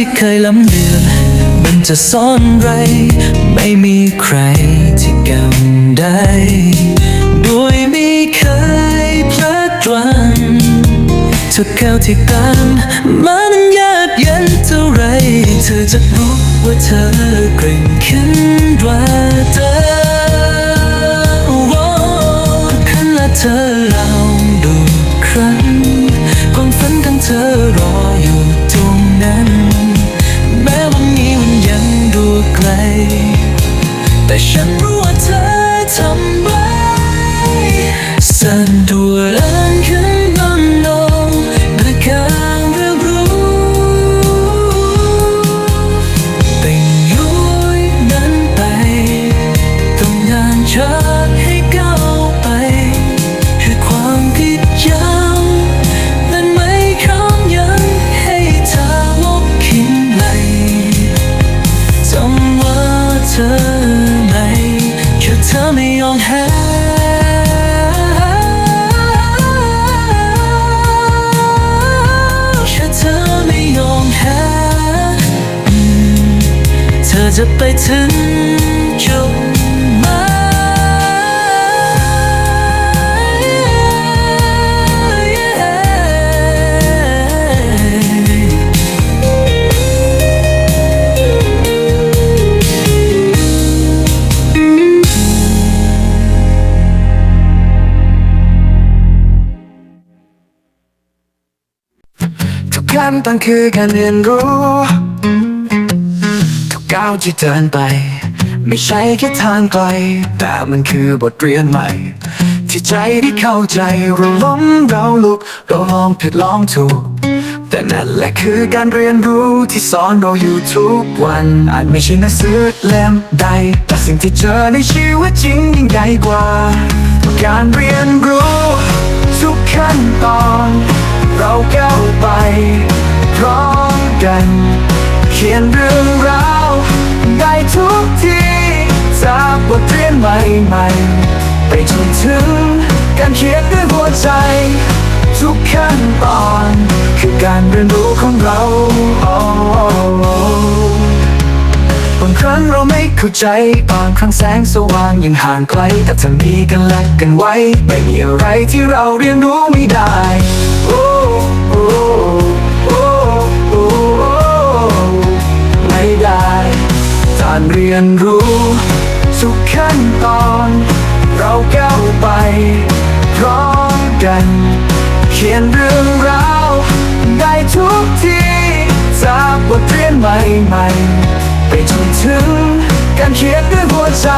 ที่เคยล้ำเดือนมันจะซ่อนไร ไม่มีใครที่กำได้ ด้วยไม่เคยพลาดพลั้งทุกก้าวที่ตามมันยากเย็นเท่าไร เธอจะรู้ว่าเธอเกรงขึ้นว่าเธอ ขั้นตอนคือการเรียนรู้ ทุกก้าวที่เดินไป ไม่ใช่แค่ทางไกล แต่มันคือบทเรียนใหม่ ที่ใจที่เข้าใจเราล้มเราลุกเราลองผิดลองถูกแต่นั่นแหละคือการเรียนรู้ที่สอนเราอยู่ทุกวัน อาจไม่ใช่หนังสือเล่มใด แต่สิ่งที่เจอในชีวิตจริงยิ่งใหญ่กว่า การเรียนรู้ทุกขั้นตอน เราก้าวไป พร้อมกัน เขียนเรื่องราวได้ทุกที่จากบทเรียนใหม่ๆ ไปจนถึงการเขียนด้วยหัวใจ ทุกขั้นตอน คือการเรียนรู้ของเรา oh, oh, oh. เข้าใจบางครั้งแสงสว่างยังห่างไกล แต่ถ้ามีกันและกันไว้ ไม่มีอะไรที่เราเรียนรู้ไม่ได้โอ้โอ้โอ้โอ้ไม่ได้การเรียนรู้ทุกขั้นตอน เราก้าวไป พร้อมกัน เขียนเรื่องราวได้ทุกที่จากบทเรียนใหม่ๆ ไปจนถึง การเขียนด้วยหัวใจ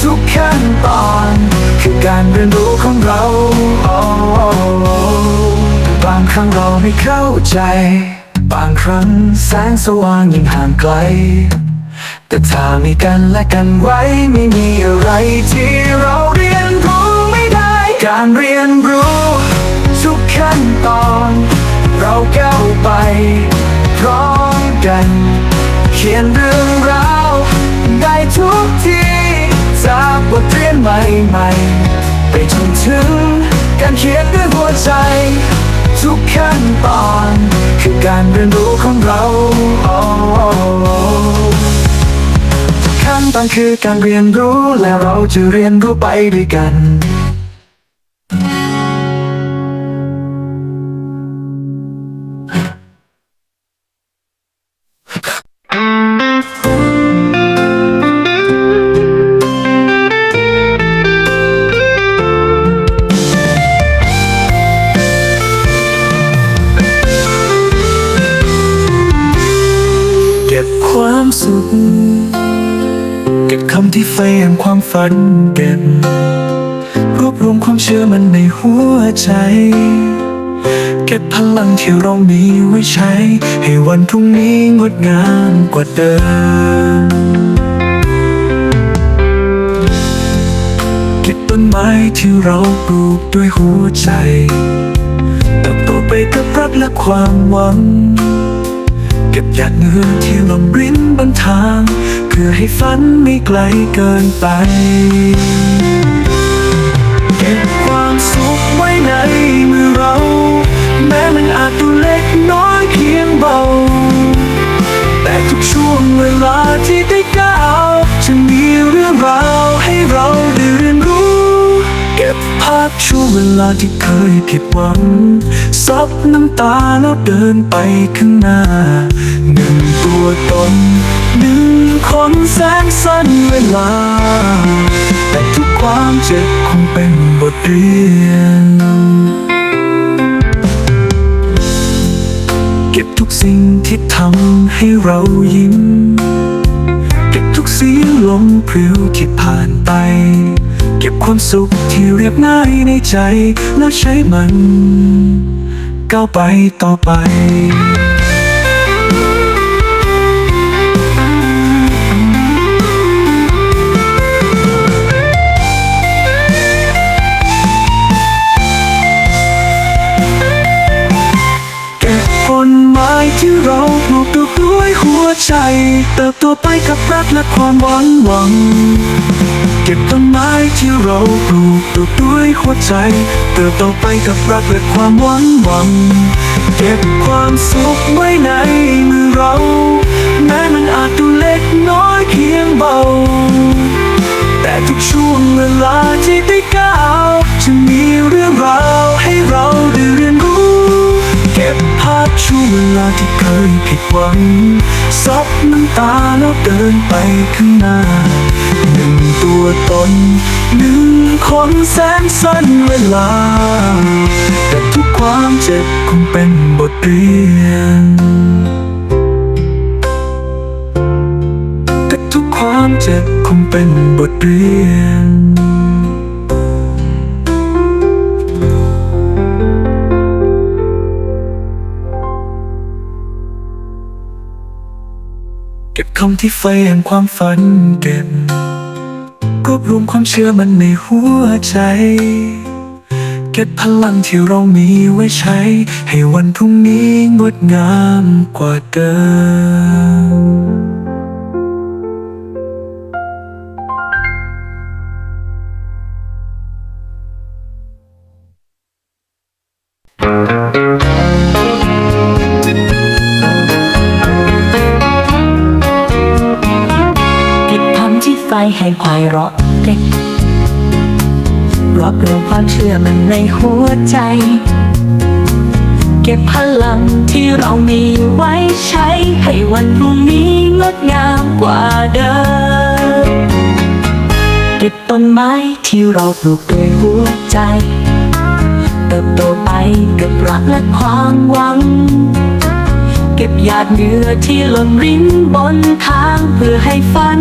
ทุกขั้นตอนคือการเรียนรู้ของเรา บางครั้งเราไม่เข้าใจ บางครั้งแสงสว่างยังห่างไกล แต่ถ้ามีกันและกันไว้ไม่มีอะไรที่เราเรียนรู้ไม่ได้ การเรียนรู้ทุกขั้นตอน เราก้าวไปพร้อมกัน เขียนเรื่องราว ใหม่ ไปจนถึงการเขียนด้วยหัวใจ ทุกขั้นตอน คือการเรียนรู้ของเราขั้นตอนคือการเรียนรู้และเราจะเรียนรู้ไปด้วยกัน สุขเก็บคำที่ไฟแห่งความฝันเก็บรวบรวมความเชื่อมันในหัวใจ เก็บพลังที่เรามีไว้ใช้ ให้วันพรุ่งนี้งดงามกว่าเดิมเก็บต้นไม้ที่เราปลูกด้วยหัวใจเติบโตไปกับรักและความหวัง ก็บหยาดเหงื่อที่ลมริ้นบนทาง เพื่อให้ฝันไม่ไกลเกินไป เก็บความสุขไว้ในมือเรา แม้มันอาจดูเล็กน้อยเพียงเบา แต่ทุกช่วงเวลาที่ได้ก้าวจะมีเรื่องราวให้เราได้เรียนรู้ เก็บภาพช่วงเวลาที่เคยผิดหวัง ซับน้ำตาแล้วเดินไปข้างหน้า หนึ่งตัวตนหนึ่งคนแสนสั้นเวลา แต่ทุกความเจ็บคงเป็นบทเรียน เก็บทุกสิ่งที่ทำให้เรายิ้ม เก็บทุกสีลมพริ้วที่ผ่านไปเก็บความสุขที่เรียบง่ายในใจแล้วใช้มัน ก้าวไปต่อไปเก็บผลไม้ที่เราปลูกด้วยหัวใจ เติบโตไปกับรักและความหวังหวัง ก็บต้นไม้ที่เราปลูกด้วยหัวใจ เติบโตไปกับรักและความหวังหวัง เก็บความสุขไว้ในมือเรา แม้มันอาจดูเล็กน้อยเพียงเบา แต่ทุกช่วงเวลาที่ได้ก้าว ช่วงเวลาที่เคยผิดหวังซับน้ำตาแล้วเดินไปข้างหน้าหนึ่งตัวตนหนึ่งคนแสนสั้นเวลา แต่ทุกความเจ็บคงเป็นบทเรียน แต่ทุกความเจ็บคงเป็นบทเรียน คำที่ไฟแห่งความฝันเก็บรวบรวมความเชื่อมันในหัวใจ เก็บพลังที่เรามีไว้ใช้ ให้วันพรุ่งนี้งดงามกว่าเดิม คำที่ไฟแห่งความเราะเด็กรวบรวมความเชื่อมันในหัวใจ เก็บพลังที่เรามีไว้ใช้ ให้วันพรุ่งนี้งดงามกว่าเดิมเก็บต้นไม้ที่เราปลูกด้วยหัวใจ เติบโตไปกับรักและความหวังเก็บหยาดเหงื่อที่หล่นริ้นบนทางเพื่อให้ฝัน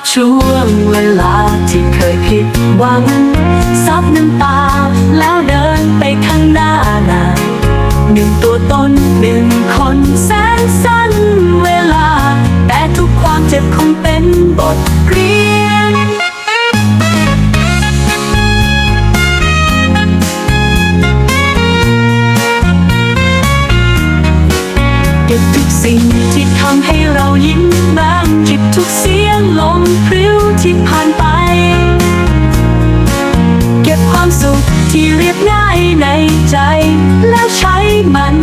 บช่วงเวลาที่เคยผิดหวังซับน้ำตาแล้วเดินไปข้างหน้านาหนึ่งตัวตนหนึ่งคนแสนสั้นเวลา แต่ทุกความเจ็บคงเป็นบทเรียน เก็ทุกสิ่งที่ทำให้เรายิ้มบ้างจิตบทุกเสีย พริ้วที่ผ่านไป เก็บความสุขที่เรียบง่ายในใจ แล้วใช้มัน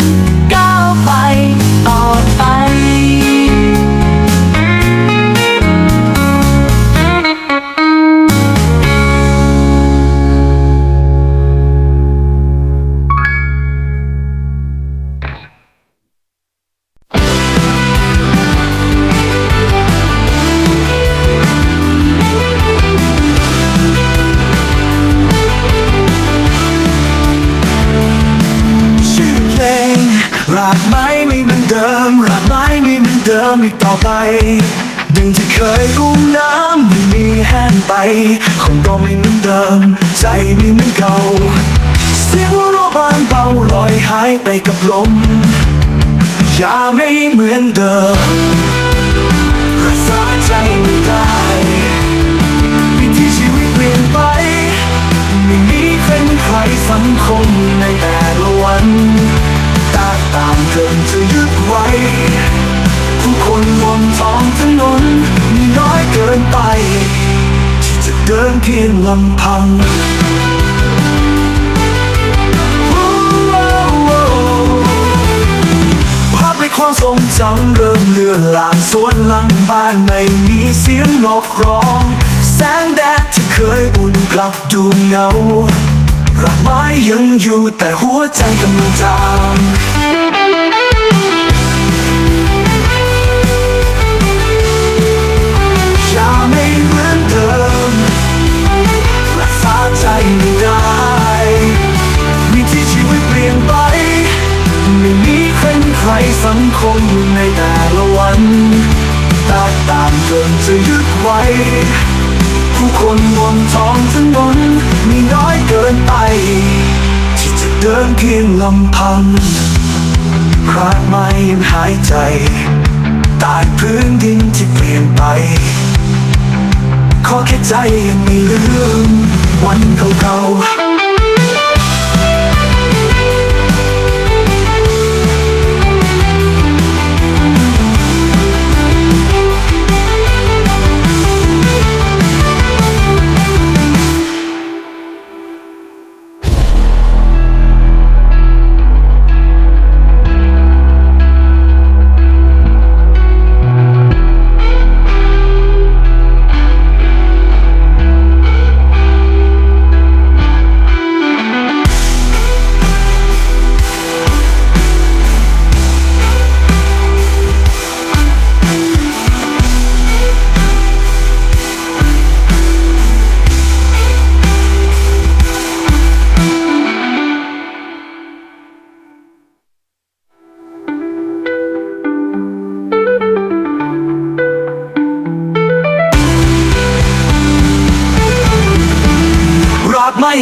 คงก็ไม่เหมือนเดิม ใจไม่เหมือนเก่า เสียงรบางเบาลอยหายไปกับลม อย่าไม่เหมือนเดิมรักษาใจไม่ได้วิถีชีวิตเปลี่ยนไป ไม่มีใครเหมือนใครสังคมในแต่ละวันตาตามเกินจะยึดไว้ผู้คนบนท้องถนนมีน้อยเกินไป เดินเพียงลำพังภาพในความทรงจำเริ่มเลือนลางสวนหลังบ้านไม่มีเสียงนกร้อง แสงแดดที่เคยอุ่นกลับดูเงารักไม้ยังอยู่แต่หัวใจกำลังจาง ใครสังคมในแต่ละวันตาตามเกินจะยึดไว้ ผู้คนบนท้องถนนมีน้อยเกินไป ที่จะเดินเพียงลำพังคราดไม่ยังหายใจใตายพื้นดินที่เปลี่ยนไป ขอแค่ใจยังไม่ลืมวันเก่าๆ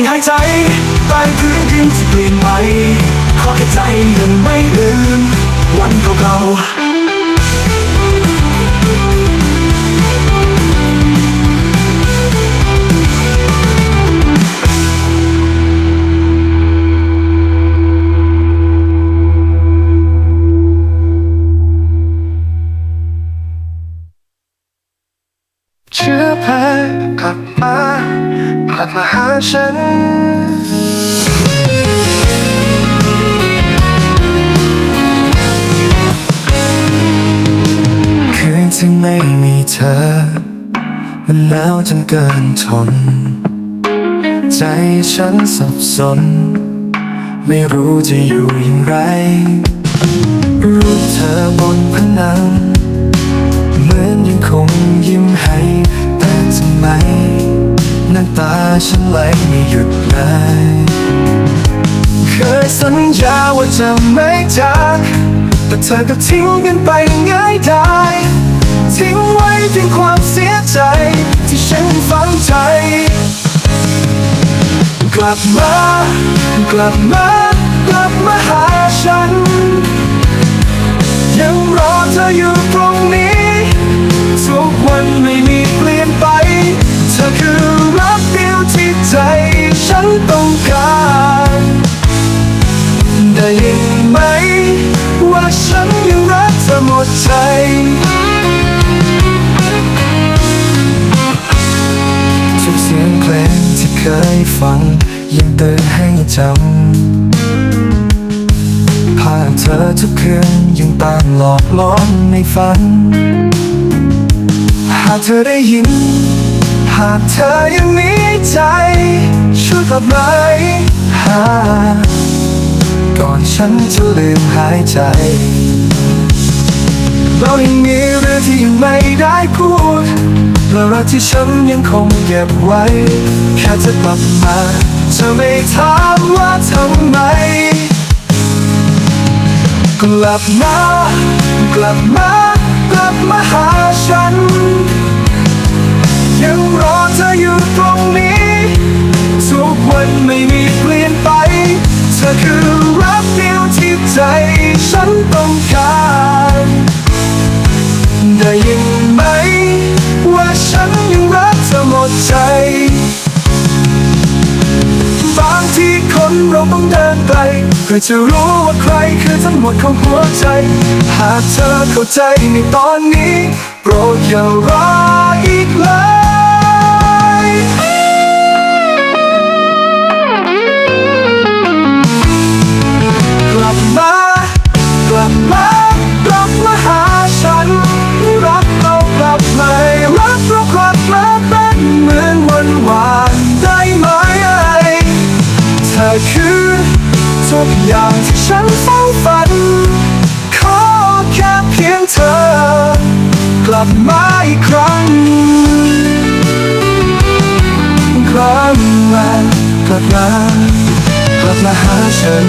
หายใจใต้พื้นดินที่เปลี่ยนไปขอแค่ใจยังไม่ลืมวันเก่าๆ ฉันคืนที่ไม่มีเธอ มันหนาวจนเกินทน ใจฉันสับสน ไม่รู้จะอยู่อย่างไร รูปเธอบนผนัง เหมือนยังคงยิ้ม ตาฉันไหลไม่หยุดเลยเคยสัญญาว่าจะไม่จาก แต่เธอก็ทิ้งกันไปง่ายดายทิ้งไว้เพียงความเสียใจ ที่ฉันฝังใจ กลับมา กลับมา กลับมาหาฉัน ยังรอเธออยู่ตรงนี้ ทุกวันไม่ ฉันยังรักเธอหมดใจทุกเสียงเพลงที่เคยฟัง ยังเตือนให้จำภาพเธอทุกคืนยังตามหลอกล้อนในฝัน หากเธอได้ยิน หากเธอยังมีใจ ช่วยกลับมาหาก่อนฉันจะลืมหายใจ เรายังมีเรื่องที่ยังไม่ได้พูดและรักที่ฉันยังคงเก็บไว้ แค่จะกลับมาเธอไม่ถามว่าทำไม กลับมา กลับมา กลับมาหาฉัน ยังรอเธออยู่ตรงนี้ ทุกวันไม่มีเปลี่ยนไป เธอคือรักเดียวที่ใจฉันต้องการ ได้ยินไหม ว่าฉันยังรักเธอหมดใจ บางทีคนเราต้องเดินไกลเพื่อจะรู้ว่าใครคือทั้งหมดของหัวใจ หากเธอเข้าใจในตอนนี้ โปรดอย่ารออี อย่างที่ฉันเฝ้าฝัน ขอแค่เพียงเธอ กลับมาอีกครั้งกลับมากลับมากลับมาหาฉัน